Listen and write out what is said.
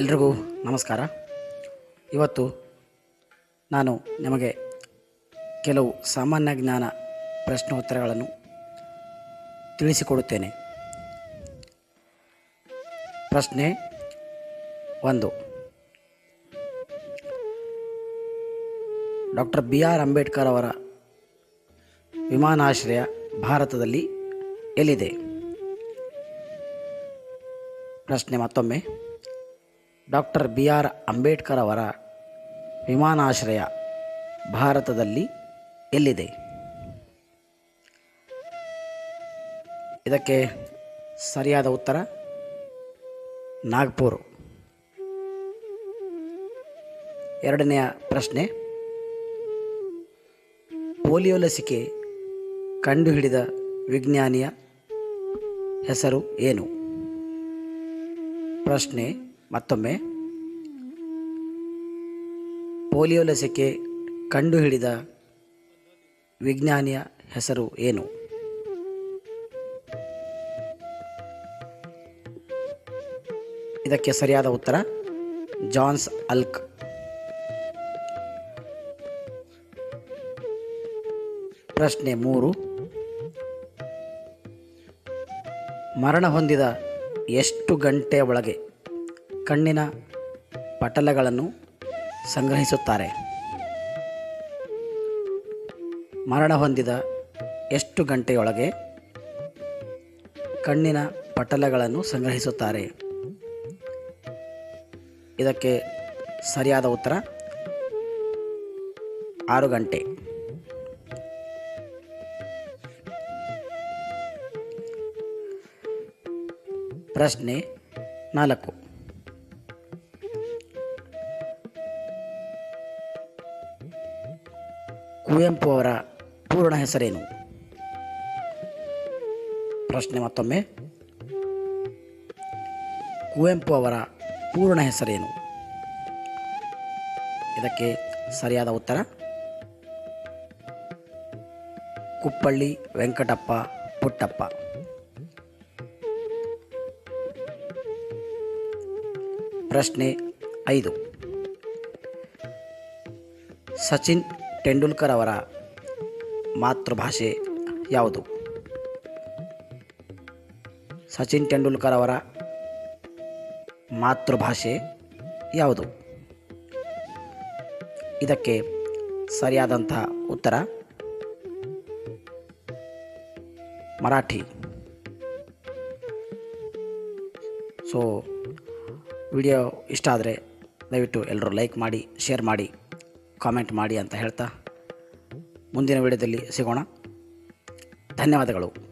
ಎಲ್ರಿಗೂ ನಮಸ್ಕಾರ. ಇವತ್ತು ನಾನು ನಿಮಗೆ ಕೆಲವು ಸಾಮಾನ್ಯ ಜ್ಞಾನ ಪ್ರಶ್ನೋತ್ತರಗಳನ್ನು ತಿಳಿಸಿಕೊಡುತ್ತೇನೆ. ಪ್ರಶ್ನೆ ಒಂದು. ಡಾಕ್ಟರ್ ಬಿ ಆರ್ ಅಂಬೇಡ್ಕರ್ ಅವರ ವಿಮಾನಾಶ್ರಯ ಭಾರತದಲ್ಲಿ ಎಲ್ಲಿದೆ? ಪ್ರಶ್ನೆ ಮತ್ತೊಮ್ಮೆ. ಡಾಕ್ಟರ್ ಬಿ ಆರ್ ಅಂಬೇಡ್ಕರ್ ಅವರ ವಿಮಾನಾಶ್ರಯ ಭಾರತದಲ್ಲಿ ಎಲ್ಲಿದೆ? ಇದಕ್ಕೆ ಸರಿಯಾದ ಉತ್ತರ, ನಾಗ್ಪುರ್. ಎರಡನೆಯ ಪ್ರಶ್ನೆ, ಪೋಲಿಯೋ ಲಸಿಕೆ ಕಂಡುಹಿಡಿದ ವಿಜ್ಞಾನಿಯ ಹೆಸರು ಏನು? ಪ್ರಶ್ನೆ ಮತ್ತೊಮ್ಮೆ. ಪೋಲಿಯೋ ಲಸಿಕೆ ಕಂಡುಹಿಡಿದ ವಿಜ್ಞಾನಿಯ ಹೆಸರು ಏನು? ಇದಕ್ಕೆ ಸರಿಯಾದ ಉತ್ತರ, ಜಾನ್ಸ್ ಅಲ್ಕ್. ಪ್ರಶ್ನೆ ಮೂರು. ಮರಣ ಹೊಂದಿದ ಎಷ್ಟು ಗಂಟೆ ಒಳಗೆ? ಕಣ್ಣಿನ ಪಟಲಗಳನ್ನು ಸಂಗ್ರಹಿಸುತ್ತಾರೆ. ಮರಣ ಹೊಂದಿದ ಎಷ್ಟು ಗಂಟೆಯೊಳಗೆ ಕಣ್ಣಿನ ಪಟಲಗಳನ್ನು ಸಂಗ್ರಹಿಸುತ್ತಾರೆ. ಇದಕ್ಕೆ ಸರಿಯಾದ ಉತ್ತರ, ಆರು ಗಂಟೆ. ಪ್ರಶ್ನೆ ನಾಲ್ಕು. ಕುವೆಂಪು ಅವರ ಪೂರ್ಣ ಹೆಸರೇನು? ಪ್ರಶ್ನೆ ಮತ್ತೊಮ್ಮೆ. ಕುವೆಂಪು ಅವರ ಪೂರ್ಣ ಹೆಸರೇನು? ಇದಕ್ಕೆ ಸರಿಯಾದ ಉತ್ತರ. ಕುಪ್ಪಳ್ಳಿ ವೆಂಕಟಪ್ಪ ಪುಟ್ಟಪ್ಪ. ಪ್ರಶ್ನೆ ಐದು. ಸಚಿನ್ ತೆಂಡೂಲ್ಕರ್ ಅವರ ಮಾತೃಭಾಷೆ ಯಾವುದು? ಸಚಿನ್ ತೆಂಡೂಲ್ಕರ್ ಅವರ ಮಾತೃಭಾಷೆ ಯಾವುದು? ಇದಕ್ಕೆ ಸರಿಯಾದಂತಹ ಉತ್ತರ ಮರಾಠಿ. ಸೊ ವಿಡಿಯೋ ಇಷ್ಟ ಆದರೆ ದಯವಿಟ್ಟು ಎಲ್ಲರೂ ಲೈಕ್ ಮಾಡಿ ಶೇರ್ ಮಾಡಿ. ಕಾಮೆಂಟ್ ಮಾಡಿ ಅಂತ ಹೇಳ್ತಾ ಮುಂದಿನ ವಿಡಿಯೋದಲ್ಲಿ ಸಿಗೋಣ. ಧನ್ಯವಾದಗಳು.